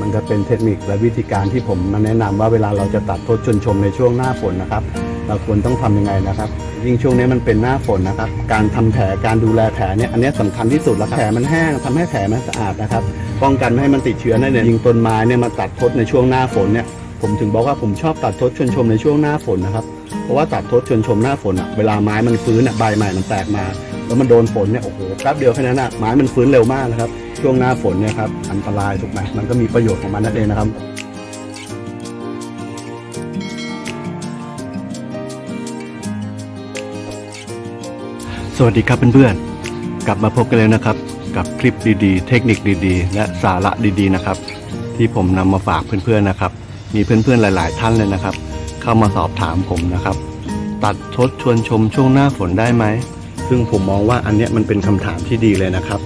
มันก็เป็นเทคนิคและวิธีการที่ผมมาแนะนำว่าเวลาเราจะตัดทดชนชมในช่วงหน้าฝนนะครับ เราควรต้องทำยังไงนะครับ ยิ่งช่วงนี้มันเป็นหน้าฝนนะครับ การทำแผลการดูแลแผลเนี่ยอันนี้ยสำคัญที่สุดแล้วแผลมันแห้งทำให้แผลมันสะอาดนะครับ ป้องกันไม่ให้มันติดเชื้อนั่นเองยิงต้นไม้เนี่ยมาตัดทดในช่วงหน้าฝนเนี่ยผมถึงบอกว่าผมชอบตัดทดชนชมในช่วงหน้าฝนนะครับ เพราะว่าตัดทดชนชมหน้าฝนอะเวลาไม้มันฟื้นอะใบใหม่มันแตกมา แล้วมันโดนฝนเนี่ยโอ้โหแป๊บเดียวแค่นั้นอะไม้มันฟื้นเร็วมากนะครับ ช่วงหน้าฝนเนี่ยครับอันตรายถูกไหมมันก็มีประโยชน์ของมันนั่นเองนะครับสวัสดีครับเพื่อนๆ กลับมาพบกันเลยนะครับ กับคลิปดีๆ เทคนิคดีๆ และสาระดีๆนะครับ ที่ผมนำมาฝากเพื่อนๆนะครับ มีเพื่อนๆหลาย ๆ ท่านเลยนะครับ เข้ามาสอบถามผมนะครับ ตัดทดชวนชมช่วงหน้าฝนได้ไหม ซึ่งผมมองว่าอันเนี้ยมันเป็นคำถามที่ดีเลยนะครับ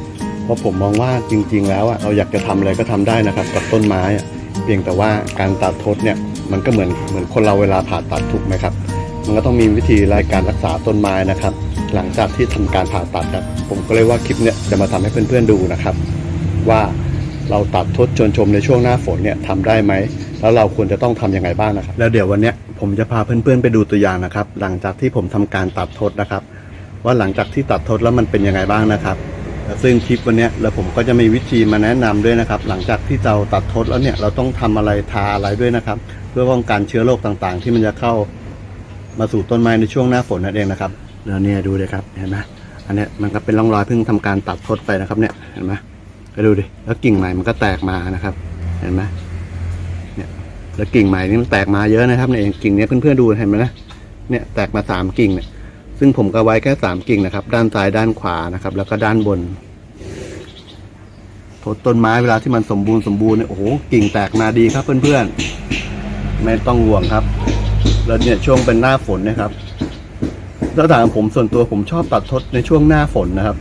เพราะผมมองว่าจริง ๆ แล้วอะเราอยากจะทำอะไรก็ทำได้นะครับ กับต้นไม้อะเพียงแต่ว่าการตัดทดเนี่ยมันก็เหมือนเหมือนคนเราเวลาผ่าตัดถูกไหมครับ มันก็ต้องมีวิธีรายการรักษาต้นไม้นะครับ หลังจากที่ทำการผ่าตัดครับผมก็เลยว่าคลิปเนี่ยจะมาทำให้เพื่อนๆดูนะครับ ว่าเราตัดทดชนชมในช่วงหน้าฝนเนี่ยทำได้ไหม แล้วเราควรจะต้องทำยังไงบ้างนะครับ แล้วเดี๋ยววันเนี้ยผมจะพาเพื่อนๆไปดูตัวอย่างนะครับ หลังจากที่ผมทำการตัดทดนะครับ ว่าหลังจากที่ตัดทดแล้วมันเป็นยังไงบ้างนะครับ ซึ่งคลิปวันนี้แล้วผมก็จะมีวิธีมาแนะนำด้วยนะครับ หลังจากที่เราตัดทดแล้วเนี่ยเราต้องทำอะไรทาอะไรด้วยนะครับ เพื่อป้องกันเชื้อโรคต่างๆ ที่มันจะเข้ามาสู่ต้นไม้ในช่วงหน้าฝนนั่นเองนะครับแล้วเนี่ยดูเลยครับเห็นไหมอันนี้มันก็เป็นร่องรอยเพิ่งทำการตัดทดไปนะครับเนี่ยเห็นไหมก็ดูดิแล้วกิ่งใหม่มันก็แตกมานะครับ เห็นไหมเนี่ยแล้วกิ่งใหม่นี่มันแตกมาเยอะนะครับเนี่ยกิ่งเนี้ยเพื่อนๆดูเห็นไหมนะเนี่ยแตกมาสามกิ่งเนี่ย ซึ่งผมก็ไว้แค่สามกิ่งนะครับ ด้านซ้ายด้านขวานะครับ แล้วก็ด้านบนทดต้นไม้เวลาที่มันสมบูรณ์สมบูรณ์เนี่ยโอ้โหกิ่งแตกมาดีครับเพื่อนๆ ไม่ต้องห่วงครับ แล้วเนี่ยช่วงเป็นหน้าฝนนะครับถ้าถามผมส่วนตัวผมชอบตัดทดในช่วงหน้าฝนนะครับ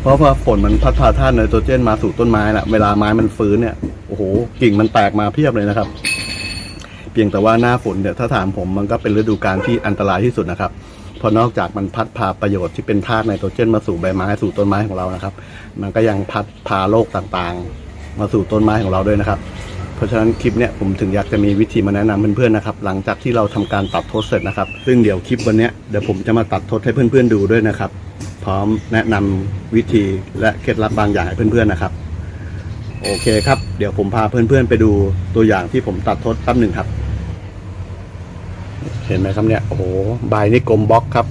เพราะว่าฝนมันพัดพาธาตุไนโตรเจนมาสู่ต้นไม้ละเวลาไม้มันฟื้นเนี่ยโอ้โหกิ่งมันแตกมาเพียบเลยนะครับ เพียงแต่ว่าหน้าฝนเนี่ยถ้าถามผมมันก็เป็นฤดูกาลที่อันตรายที่สุดนะครับ พราะนอกจากมันพัดพาประโยชน์ที่เป็นธาตุไนโตรเจนมาสู่ใบไม้สู่ต้นไม้ของเรานะครับ มันก็ยังพัดพาโรคต่างๆ มาสู่ต้นไม้ของเราด้วยนะครับ เพราะฉะนั้นคลิปเนี่ยผมถึงอยากจะมีวิธีมาแนะนำเพื่อนๆนะครับ หลังจากที่เราทำการตัดทดเสร็จนะครับ ซึ่งเดี๋ยวคลิปวันเนี้ยเดี๋ยวผมจะมาตัดทดให้เพื่อนๆดูด้วยนะครับ พร้อมแนะนำวิธีและเคล็ดลับบางอย่างให้เพื่อนๆนะครับ โอเคครับ เดี๋ยวผมพาเพื่อนๆไปดูตัวอย่างที่ผมตัดทดแป๊บหนึ่งครับ เห็นไหมครับเนี่ย โอ้โหใบนี่กลมบล็อกครับ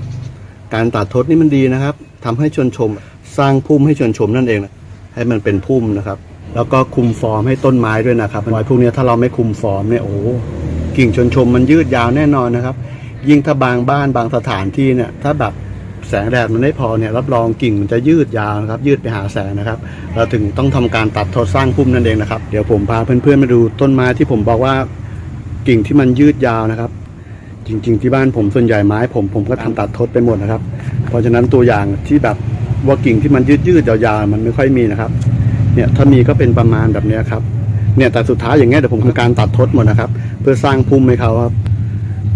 การตัดทดนี่มันดีนะครับทำให้ชนชมสร้างพุ่มให้ชนชมนั่นเองนะให้มันเป็นพุ่มนะครับ แล้วก็คุมฟอร์มให้ต้นไม้ด้วยนะครับไม้พวกนี้ถ้าเราไม่คุมฟอร์มเนี่ยโอ้โหกิ่งชนชมมันยืดยาวแน่นอนนะครับ ยิ่งถ้าบางบ้านบางสถานที่เนี่ย ถ้าแบบแสงแดดมันไม่พอเนี่ยรับรองกิ่งมันจะยืดยาวนะครับ ยืดไปหาแสงนะครับ เราถึงต้องทำการตัดทดสร้างพุ่มนั่นเองนะครับ เดี๋ยวผมพาเพื่อนๆมาดูต้นไม้ที่ผมบอกว่ากิ่งที่มันยืดยาวนะครับ จริง ๆ ที่บ้านผมส่วนใหญ่ไม้ผมผมก็ทำตัดทดไปหมดนะครับ เพราะฉะนั้นตัวอย่างที่แบบว่ากิ่งที่มันยืดยืดๆยาวๆมันไม่ค่อยมีนะครับ เนี่ยถ้ามีก็เป็นประมาณแบบนี้ครับ เนี่ยแต่สุดท้ายอย่างเงี้ยเดี๋ยวผมทำการตัดทดหมดนะครับ เพื่อสร้างพุ่มให้เขาครับ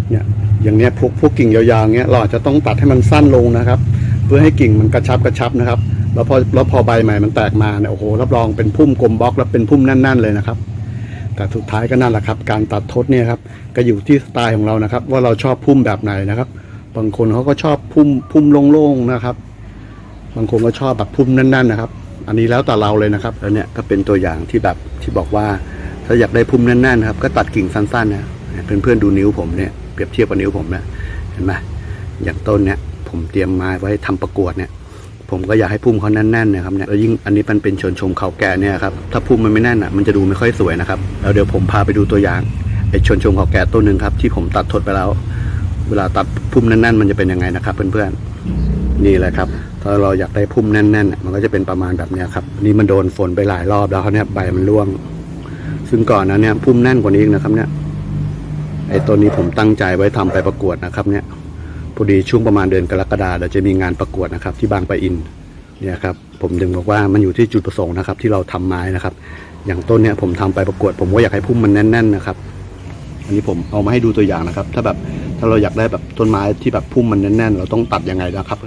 เนี่ยอย่างเนี้ยพวกพวกกิ่งยาวๆเงี้ยเราอาจจะต้องตัดให้มันสั้นลงนะครับ เพื่อให้กิ่งมันกระชับกระชับนะครับ แล้วพอแล้วพอใบใหม่มันแตกมาเนี่ยโอ้โหรับรองเป็นพุ่มกลมบล็อกแล้วเป็นพุ่มแน่น ๆ เลยนะครับ แต่สุดท้ายก็นั่นแหละครับ การตัดทดเนี่ยครับก็อยู่ที่สไตล์ของเรานะครับ ว่าเราชอบพุ่มแบบไหนนะครับ บางคนเขาก็ชอบพุ่มพุ่มโล่งๆนะครับ บางคนก็ชอบแบบพุ่มแน่นๆนะครับ อันนี้แล้วแต่เราเลยนะครับแล้วเนี่ยก็เป็นตัวอย่างที่แบบที่บอกว่า ถ้าอยากได้พุ่มแน่นๆนครับก็ตัดกิ่งสั้นๆนะเพื่อนๆดูนิ้วผมเนี่ยเปรียบเทียบกับนิ้วผมนะเห็นไหมอย่างต้นเนี่ยผมเตรียมมาไว้ทำประกวดเนี่ย ผมก็อยากให้พุ่มเขาแน่นๆนะครับเนี่ยแล้วยิ่งอันนี้มันเป็นชนชมเขาแก่เนี่ยครับถ้าพุ่มมันไม่แน่นอะมันจะดูไม่ค่อยสวยนะครับแล้วเดี๋ยวผมพาไปดูตัวอย่างไอ้ชนชมเขาแก่ต้นหนึ่งครับ ที่ผมตัดทดไปแล้ว เวลาตัดพุ่มแน่นๆ มันจะเป็นยังไงนะครับ เพื่อนๆนี่แหละครับถ้าเราอยากได้พุ่มแน่นๆ มันก็จะเป็นประมาณแบบเนี้ยครับนี่มันโดนฝนไปหลายรอบแล้วเขาเนี่ยใบมันร่วง ซึ่งก่อนนั้นเนี่ยพุ่มแน่นกว่านี้อีกนะครับเนี่ยไอ้ต้นนี้ผมตั้งใจไว้ทำไปประกวดนะครับเนี่ย พอดีช่วงประมาณเดือนกรกฎาเราจะมีงานประกวดนะครับ ที่บางปะอินเนี่ยครับผมถึงบอกว่ามันอยู่ที่จุดประสงค์นะครับ ที่เราทำไม้นะครับ อย่างต้นเนี่ยผมทำไปประกวด ผมก็อยากให้พุ่มมันแน่น ๆ นะครับ อันนี้ผมเอามาให้ดูตัวอย่างนะครับ ถ้าแบบถ้าเราอยากได้แบบต้นไม้ที่แบบพุ่มมันแน่นๆ เราต้องตัดยังไงนะครับ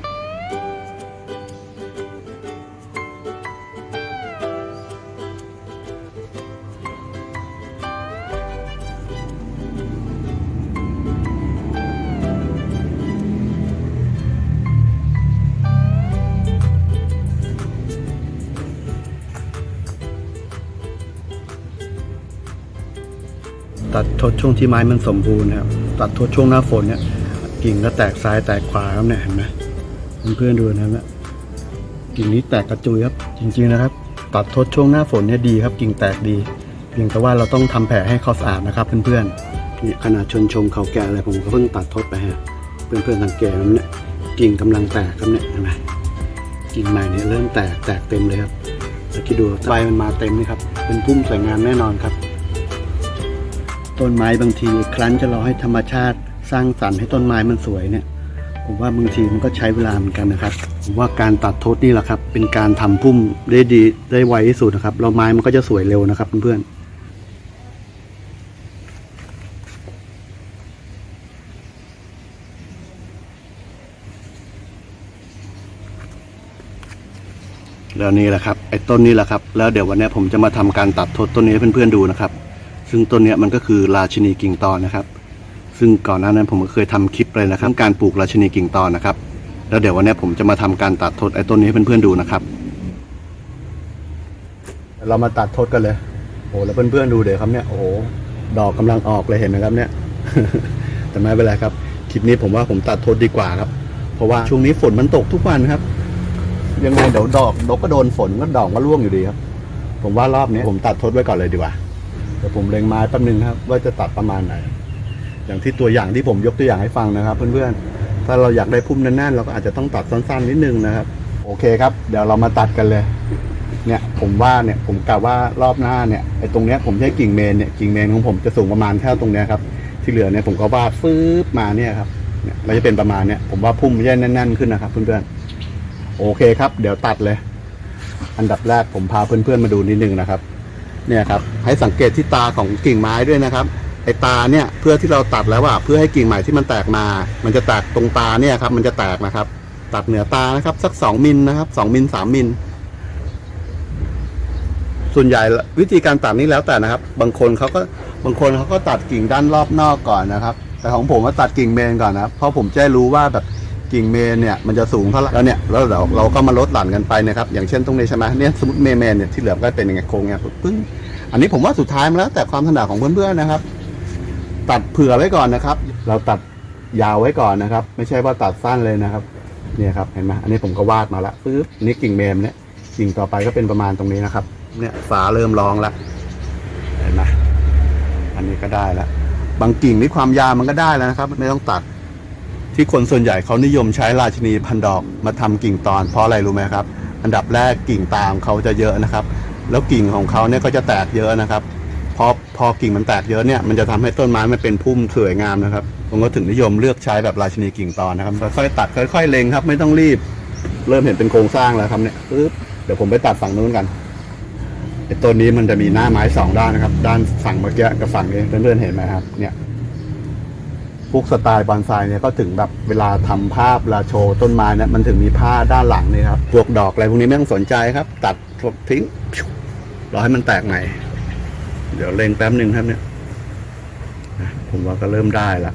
ตัดทดช่วงที่ไม้มันสมบูรณ์นะครับ ตัดทดช่วงหน้าฝนเนี่ย กิ่งก็แตกซ้ายแตกขวาครับเนี่ยเห็นไหมเพื่อนๆดูนะครับกิ่งนี้แตกกระจุยครับ จริงๆนะครับ ตัดทดช่วงหน้าฝนเนี่ยดีครับ กิ่งแตกดี เพียงแต่ว่าเราต้องทำแผลให้เขาสะอาดนะครับ เพื่อนๆเนี่ยขนาดชนชมเขาแก่อะไรผมก็เพิ่งตัดทดไปฮะเพื่อนๆสังเกตครับเนี่ยกิ่งกำลังแตกครับเนี่ยเห็นไหมกิ่งใหม่เนี่ยเริ่มแตกแตกเต็มเลยครับแล้วคิดดูใบมันมาเต็มเลยครับ เป็นพุ่มสวยงามแน่นอนครับ ต้นไม้บางทีครั้นจะรอให้ธรรมชาติสร้างสรรค์ให้ต้นไม้มันสวยเนี่ย ผมว่าบางทีมันก็ใช้เวลาเหมือนกันนะครับผมว่าการตัดทดนี่แหละครับ เป็นการทำพุ่มได้ดีได้ไวที่สุดนะครับแล้วไม้มันก็จะสวยเร็วนะครับเพื่อนๆแล้วนี่แหละครับไอ้ต้นนี้แหละครับ แล้วเดี๋ยววันนี้ผมจะมาทำการตัดทดต้นนี้ให้เพื่อนๆดูนะครับ ซึ่งต้นเนี้ยมันก็คือราชินีกิ่งตอนนะครับ ซึ่งก่อนหน้านั้นผมก็เคยทำคลิปเลยนะครับการปลูกราชินีกิ่งตอนนะครับ แล้วเดี๋ยววันนี้ผมจะมาทำการตัดทดไอ้ต้นนี้ให้เพื่อนๆดูนะครับ เรามาตัดทดกันเลยโอ้แล้วเพื่อนๆดูเดี๋ยวครับเนี่ยโอ้ดอกกำลังออกเลยเห็นไหมครับ เนี่ย แต่ไม่เป็นไรครับคลิปนี้ผมว่าผมตัดทดดีกว่าครับ เพราะว่าช่วงนี้ฝนมันตกทุกวันครับ ยังไงเดี๋ยวดอกดอกก็โดนฝนก็ดอกก็ร่วงอยู่ดีครับ ผมว่ารอบนี้ผมตัดทดไว้ก่อนเลยดีกว่า เดี๋ยวผมเล็งไม้แป๊บนึงครับ ว่าจะตัดประมาณไหน อย่างที่ตัวอย่างที่ผมยกตัวอย่างให้ฟังนะครับ เพื่อนๆ ถ้าเราอยากได้พุ่มแน่นๆเราก็อาจจะต้องตัดสั้นๆนิดนึงนะครับ โอเคครับ เดี๋ยวเรามาตัดกันเลย เนี่ยผมว่าเนี่ยผมกะว่ารอบหน้าเนี่ยไอ้ตรงเนี้ยผมใช้กิ่งเมนเนี่ยกิ่งเมนของผมจะสูงประมาณแค่ตรงเนี้ยครับ ที่เหลือเนี่ยผมก็วาดฟืบมาเนี่ยครับเนี่ยเราจะเป็นประมาณเนี่ยผมว่าพุ่มจะแน่น ๆ ขึ้นนะครับ เพื่อนๆ โอเคครับ เดี๋ยวตัดเลย อันดับแรกผมพาเพื่อนๆมาดูนิดนึงนะครับ เนี่ยครับให้สังเกตที่ตาของกิ่งไม้ด้วยนะครับไอ้ตาเนี่ยเพื่อที่เราตัดแล้วว่าเพื่อให้กิ่งใหม่ที่มันแตกมา มันจะแตกตรงตาเนี่ยครับ มันจะแตกนะครับ ตัดเหนือตานะครับ สักสองมิลนะครับสองมิลสามมิลส่วนใหญ่วิธีการตัดนี่แล้วแต่นะครับ บางคนเขาก็บางคนเขาก็ตัดกิ่งด้านรอบนอกก่อนนะครับ แต่ของผมว่าตัดกิ่งเมนก่อนนะครับเพราะผมจะได้รู้ว่าแบบ กิ่งเมนเนี่ยมันจะสูงเท่าไหร่แล้วเนี่ยแล้วเราเราก็มาลดหลั่นกันไปนะครับอย่างเช่นตรงนี้ใช่ไหมเนี่ยสมมติเมนเมนเนี่ยที่เหลือก็เป็นยังไงโครงเนี่ยปึ้งอันนี้ผมว่าสุดท้ายมาแล้วแต่ความถนัดของเพื่อนๆนะครับ ตัดเผื่อไว้ก่อนนะครับ เราตัดยาวไว้ก่อนนะครับ ไม่ใช่ว่าตัดสั้นเลยนะครับเนี่ยครับเห็นไหมอันนี้ผมก็วาดมาแล้วปึ๊บนี่กิ่งเมมเนี่ยกิ่งต่อไปก็เป็นประมาณตรงนี้นะครับ เนี่ยฝาเริ่มรองแล้วเห็นไหมอันนี้ก็ได้แล้วบางกิ่งนี่ความยาวมันก็ได้แล้วนะครับ ไม่ต้องตัด ที่คนส่วนใหญ่เขานิยมใช้ราชินีพันดอกมาทำกิ่งตอนเพราะอะไรรู้ไหมครับ อันดับแรกกิ่งตามเขาจะเยอะนะครับ แล้วกิ่งของเขาเนี่ยก็จะแตกเยอะนะครับพอพอกิ่งมันแตกเยอะเนี่ยมันจะทำให้ต้นไม้มันเป็นพุ่มสวยงามนะครับผมก็ถึงนิยมเลือกใช้แบบราชินีกิ่งตอนนะครับค่อยๆตัดค่อยๆเล็งครับ ไม่ต้องรีบ เริ่มเห็นเป็นโครงสร้างแล้วครับเนี่ยปึ๊บเดี๋ยวผมไปตัดฝั่งนู้นกันไอ้ต้นนี้มันจะมีหน้าไม้สองด้านนะครับ ด้านฝั่งเมื่อกี้กับฝั่งนี้เพื่อนๆเห็นไหมครับเนี่ย พวกสไตล์บอนไซเนี่ยก็ถึงแบบเวลาทำภาพเวลาโชว์ต้นไม้เนี่ยมันถึงมีผ้าด้านหลังนี่ครับพวกดอกอะไรพวกนี้ไม่ต้องสนใจครับ ตัดทิ้งรอให้มันแตกใหม่ เดี๋ยวเล็งแป๊บหนึ่งครับเนี่ยผมว่าก็เริ่มได้ละ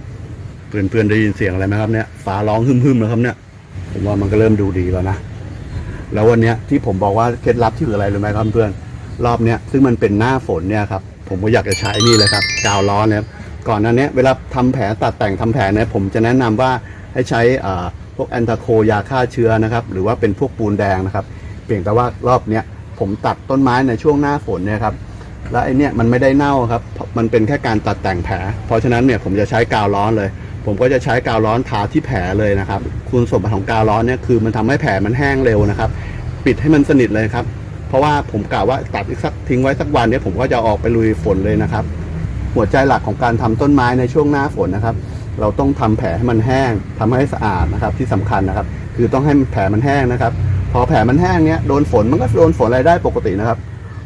เพื่อนๆได้ยินเสียงอะไรไหมครับเนี่ยฟ้าร้องฮึ่มๆแล้วครับเนี่ย ผมว่ามันก็เริ่มดูดีแล้วนะแล้ววันนี้ที่ผมบอกว่าเคล็ดลับที่เหลืออะไรรู้ไหมครับเพื่อนรอบเนี้ยซึ่งมันเป็นหน้าฝนเนี่ยครับผมก็อยากจะใช้นี่เลยครับกาวร้อนเนี่ย ก่อนหน้าเนี้ยเวลาทำแผลตัดแต่งทำแผลเนี่ยผมจะแนะนำว่าให้ใช้พวกแอนตาโคยาฆ่าเชื้อนะครับ หรือว่าเป็นพวกปูนแดงนะครับเพียงแต่ว่ารอบเนี้ยผมตัดต้นไม้ในช่วงหน้าฝนเนี่ยครับแล้วไอเนี่ยมันไม่ได้เน่าครับ มันเป็นแค่การตัดแต่งแผล เพราะฉะนั้นเนี่ยผมจะใช้กาวร้อนเลย ผมก็จะใช้กาวร้อนทาที่แผลเลยนะครับ คุณสมบัติของกาวร้อนเนี่ยคือมันทำให้แผลมันแห้งเร็วนะครับ ปิดให้มันสนิทเลยครับ เพราะว่าผมกล่าวว่าตัดอีกสักทิ้งไว้สักวันเนี่ยผมก็จะออกไปลุยฝนเลยนะครับ หัวใจหลักของการทำต้นไม้ในช่วงหน้าฝนนะครับ เราต้องทำแผลให้มันแห้งทำให้สะอาดนะครับที่สำคัญนะครับ คือต้องให้แผลมันแห้งนะครับ พอแผลมันแห้งเนี้ยโดนฝนมันก็โดนฝนอะไรได้ปกตินะครับ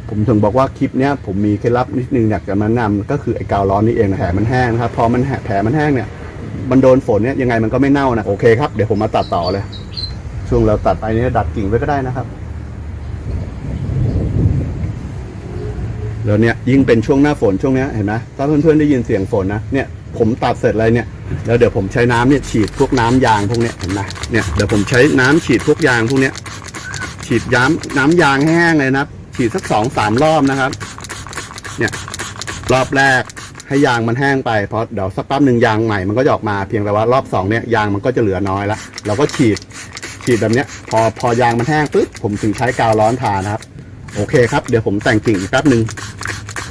ผมถึงบอกว่าคลิปเนี้ยผมมีเคล็ดลับนิดนึงอยากจะมาแนะนำก็คือไอ้กาวร้อนนี่เองนะแผลมันแห้งนะครับพอมันแหแผลมันแห้งเนี่ยมันโดนฝนเนี่ยยังไงมันก็ไม่เน่านะโอเคครับเดี๋ยวผมมาตัดต่อเลย ช่วงเราตัดไปเนี่ยดัดกิ่งไว้ก็ได้นะครับ แล้วเนี่ยยิ่งเป็นช่วงหน้าฝนช่วงเนี้ยเห็นไหมถ้าเพื่อนๆได้ยินเสียงฝนนะเนี่ยผมตัดเสร็จเลยเนี่ยแล้วเดี๋ยวผมใช้น้ำเนี่ยฉีดพวกน้ำยางพวกเนี้ยเห็นไหมเนี่ยเดี๋ยวผมใช้น้ำฉีดพวกยางพวกเนี้ยฉีดย้ำน้ำยางให้แห้งเลยนะครับฉีดสักสองสามรอบนะครับ เนี่ยรอบแรกให้ยางมันแห้งไปเพราะเดี๋ยวสักแป๊บหนึ่งยางใหม่มันก็จะออกมาเพียงแต่ว่ารอบสองเนี่ยยางมันก็จะเหลือน้อยละเราก็ฉีดฉีดแบบเนี้ย พอพอยางมันแห้งปุ๊บผมถึงใช้กาวร้อนทานะครับ โอเคครับ เดี๋ยวผมแต่งกิ่งอีกแป๊บหนึ่ง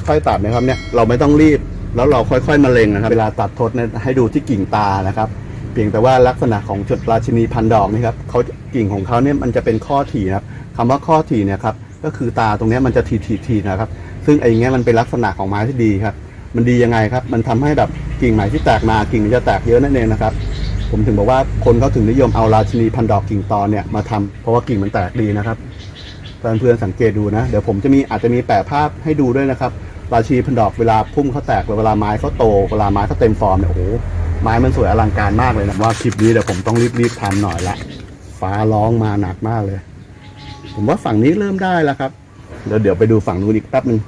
ค่อยตัดนะครับเนี่ยเราไม่ต้องรีบ แล้วเราค่อยๆมาเล็งนะครับ เวลาตัดทดเนี่ยให้ดูที่กิ่งตานะครับ เพียงแต่ว่าลักษณะของจุดราชินีพันดอกนี่ครับเขากิ่งของเขาเนี่ยมันจะเป็นข้อถี่นะครับคำว่าข้อถี่เนี่ยครับก็คือตาตรงนี้มันจะทีๆๆนะครับ ซึ่งไอ้เงี้ยมันเป็นลักษณะของไม้ที่ดีครับ มันดียังไงครับ มันทำให้แบบกิ่งใหม่ที่แตกมากิ่งมันจะแตกเยอะนั่นเองนะครับ ผมถึงบอกว่าคนเขาถึงนิยมเอาราชินีพันดอกกิ่งตอนเนี่ยมาทำเพราะว่ากิ่งมันแตกดีนะครับเพื่อนเพื่อนๆสังเกตดูนะ เดี๋ยวผมจะมีอาจจะมีแปะภาพให้ดูด้วยนะครับ ราชีพันดอกเวลาพุ่มเขาแตกเวลาไม้เขาโตเวลาไม้เขาเต็มฟอร์มเนี่ยโอ้โหไม้มันสวยอลังการมากเลยนะว่าคลิปนี้เดี๋ยวผมต้องรีบๆทำหน่อยละฟ้าร้องมาหนักมากเลย ผมว่าฝั่งนี้เริ่มได้แล้วครับเดี๋ยวเดี๋ยวไปดูฝั่งนู้นอีกแป๊บนึง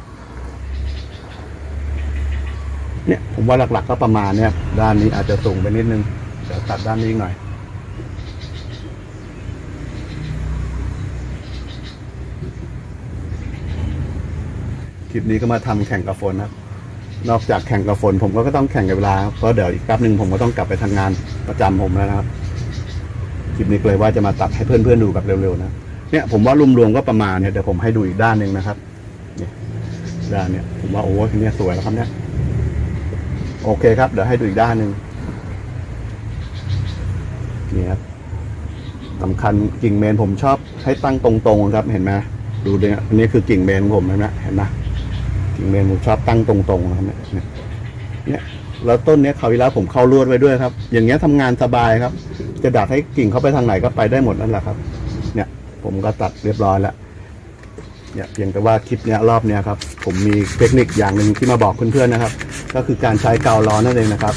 เนี่ยผมว่าหลักๆก็ประมาณเนี่ยด้านนี้อาจจะสูงไปนิดนึงเดี๋ยวตัดด้านนี้หน่อย คลิปนี้ก็มาทำแข่งกับฝนนะครับ นอกจากแข่งกับฝนผมก็ต้องแข่งกับเวลา เพราะเดี๋ยวอีกแป๊บหนึ่งผมก็ต้องกลับไปทำงานประจำผมแล้วนะครับ คลิปนี้เลยว่าจะมาตัดให้เพื่อนๆดูแบบเร็วๆนะ เนี่ยผมว่ารวมๆก็ประมาณเนี่ยเดี๋ยวผมให้ดูอีกด้านหนึ่งนะครับ เนี่ยด้านเนี่ยผมว่าโอ้ทีนี้สวยแล้วครับเนี่ย โอเคครับ เดี๋ยวให้ดูอีกด้านหนึ่งนี่ครับสำคัญกิ่งเมนผมชอบให้ตั้งตรงๆครับ เห็นไหมดูเนี่ยอันนี้คือกิ่งเมนของผมเห็นไหมเห็นไหม เมนผมชอบตั้งตรงๆนะครับเนี่ยเนี่ยแล้วต้นเนี้ยเขาวที่แล้วผมเข้าลวดไว้ด้วยครับ อย่างเงี้ยทำงานสบายครับ จะดัดให้กิ่งเข้าไปทางไหนก็ไปได้หมดนั่นแหละครับ เนี่ย ผมก็ตัดเรียบร้อยแล้วเนี่ยเพียงแต่ว่าคลิปเนี้ยรอบเนี้ยครับ ผมมีเทคนิคอย่างหนึ่งที่มาบอกเพื่อนๆนะครับ ก็คือการใช้กาวร้อนนั่นเองนะครับ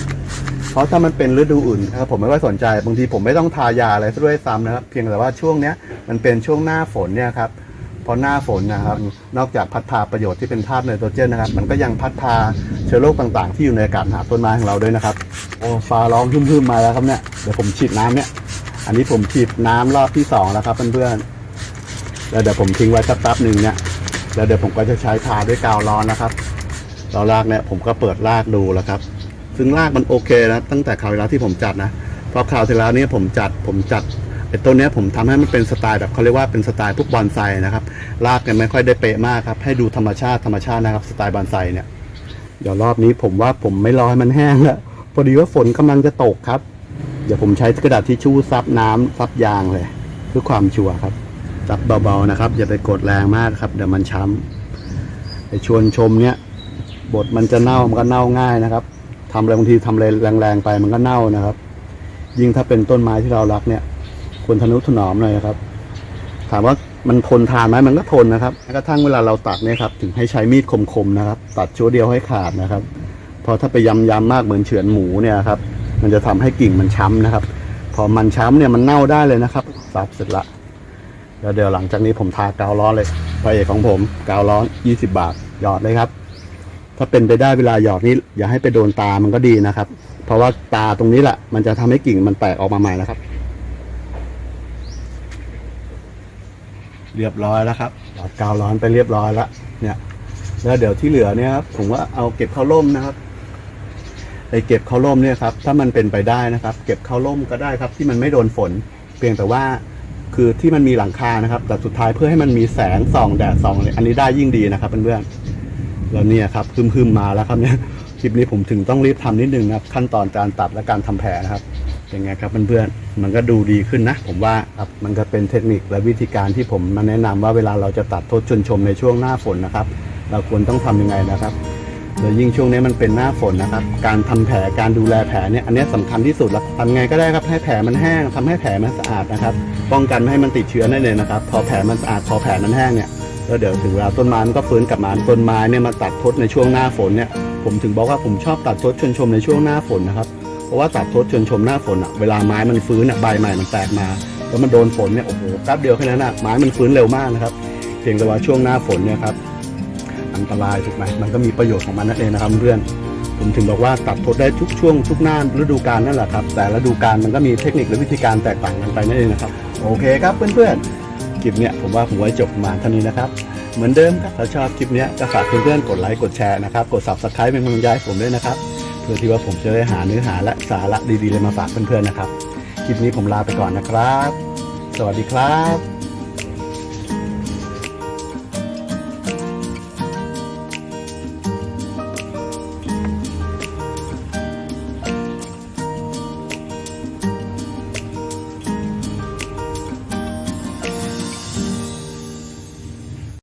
เพราะถ้ามันเป็นฤดูอื่นนะครับผมไม่ค่อยสนใจบางทีผมไม่ต้องทายาอะไรซะด้วยซ้ำนะครับ เพียงแต่ว่าช่วงเนี้ยมันเป็นช่วงหน้าฝนเนี่ยครับ พอหน้าฝนนะครับ นอกจากพัดพาประโยชน์ที่เป็นธาตุไนโตรเจนนะครับ มันก็ยังพัดพาเชื้อโรคต่างๆ ที่อยู่ในอากาศหาต้นไม้ของเราด้วยนะครับโอ้ฟ้าร้องพึ่มๆมาแล้วครับเนี่ยเดี๋ยวผมฉีดน้ำเนี่ย อันนี้ผมฉีดน้ำรอบที่สองแล้วครับเพื่อนๆแล้วเดี๋ยวผมทิ้งไว้สักแป๊บหนึ่งเนี่ยแล้วเดี๋ยวผมก็จะใช้ทาด้วยกาวร้อนนะครับตอนรากเนี่ยผมก็เปิดรากดูแล้วครับ ซึ่งรากมันโอเคนะตั้งแต่คราวที่แล้วที่ผมจัดนะเพราะคราวที่แล้วเนี่ยผมจัดผมจัด ไอ้ต้นนี้ผมทำให้มันเป็นสไตล์แบบเขาเรียกว่าเป็นสไตล์พวกบอนไซนะครับรากเนี่ยไม่ค่อยได้เป๊ะมากครับให้ดูธรรมชาติธรรมชาตินะครับสไตล์บอนไซเนี่ยเดี๋ยวรอบนี้ผมว่าผมไม่รอให้มันแห้งแล้วพอดีว่าฝนกำลังจะตกครับ เดี๋ยวผมใช้กระดาษทิชชู่ซับน้ำซับยางเลยเพื่อความชัวร์ครับซับเบาๆนะครับ อย่าไปกดแรงมากครับเดี๋ยวมันช้ำไอชวนชมเนี่ยบทมันจะเน่ามันก็เน่าง่ายนะครับทำอะไรบางทีทำอะไรแรงๆไปมันก็เน่านะครับ ยิ่งถ้าเป็นต้นไม้ที่เรารักเนี่ย ควรทนุถนอมหน่อยครับ ถามว่ามันทนทานไหมมันก็ทนนะครับกระทั่งเวลาเราตัดเนี่ยครับ ถึงให้ใช้มีดคมๆนะครับ ตัดชั่วเดียวให้ขาดนะครับพราะถ้าไปยำยำมากเหมือนเฉือนหมูเนี่ยครับ มันจะทำให้กิ่งมันช้ำนะครับ พอมันช้ำเนี่ยมันเน่าได้เลยนะครับซับเสร็จละแล้วเดี๋ยวหลังจากนี้ผมทากาวร้อนเลยพระเอกของผมกาวร้อน 20 บาทหยอดเลยครับ ถ้าเป็นไปได้เวลาหยอดนี้ อย่าให้ไปโดนตามันก็ดีนะครับ เพราะว่าตาตรงนี้แหละมันจะทำให้กิ่งมันแตกออกมาใหม่นะครับ เรียบร้อยแล้วครับหยอดกาวร้อนไปเรียบร้อยแล้วเนี่ยแล้วเดี๋ยวที่เหลือเนี่ยครับผมว่าเอาเก็บเข้าร่มนะครับไอเก็บเข้าร่มเนี่ยครับถ้ามันเป็นไปได้นะครับ เก็บเข้าร่มก็ได้ครับ ที่มันไม่โดนฝน เพียงแต่ว่าคือที่มันมีหลังคานะครับ แต่สุดท้ายเพื่อให้มันมีแสงส่องแดดส่องอะไรอันนี้ได้ยิ่งดีนะครับเพื่อนๆแล้วเนี่ยครับพึมๆมาแล้วครับเนี่ยคลิปนี้ผมถึงต้องรีบทำนิดนึงนะครับ ขั้นตอนการตัดและการทำแผลนะครับ เป็นไงครับเพื่อนๆมันก็ดูดีขึ้นนะ ผมว่าครับมันก็เป็นเทคนิคและวิธีการที่ผมมาแนะนำว่าเวลาเราจะตัดทษชนชมในช่วงหน้าฝนนะครับ เราควรต้องทำยังไงนะครับโดยยิ่งช่วงนี้มันเป็นหน้าฝนนะครับ การทำแผลการดูแลแผลเนี่ยอันนี้ยสำคัญที่สุดแล้วทำไงก็ได้ครับให้แผลมันแห้งทำให้แผลมันสะอาดนะครับป้องกันไม่ให้มันติดเชื้อนั่นเลยนะครับ พอแผลมันสะอาดพอแผลมันแห้งเนี่ยแล้วเดี๋ยวถึงเวลาต้นไม้มันก็ฟื้นกลับมาต้นไม้เนี่ยมาตัดทดในช่วงหน้าฝนเนี่ยผมถึงบอกว่าผมชอบตัดทดชนชมในช่วงหน้าฝนนะครับ ราะว่าตัดทดชนชมหน้าฝนอะเวลาไม้มันฟื้นอะใบใหม่มันแตกมา แล้วมันโดนฝนเนี่ยโอ้โหแป๊บเดียวแค่นั้นอะไม้มันฟื้นเร็วมากนะครับ เพียงแต่ว่าช่วงหน้าฝนเนี่ยครับอันตรายถูกไหมมันก็มีประโยชน์ของมันนั่นเองนะครับเพื่อนผมถึงบอกว่าตัดทดได้ทุกช่วงทุกหน้าฤดูกาลนั่นแหละครับ แต่ฤดูกาลมันก็มีเทคนิคและวิธีการแตกต่างกันไปนั่นเองนะครับ โอเคครับเพื่อนๆคลิปเนี้ยผมว่าผมไว้จบมาเท่านี้นะครับ เหมือนเดิมครับถ้าชอบคลิปเนี้ยก็ฝากเพื่อนๆกดไลค์กดแชร์นะครับ กด subscribe เป็นกำลังใจให้ผมด้วยนะครับ เพื่อที่ว่าผมจะได้หาเนื้อหาและสาระดีๆเลยมาฝากเพื่อนๆนะครับ คลิปนี้ผมลาไปก่อนนะครับ สวัสดีครับ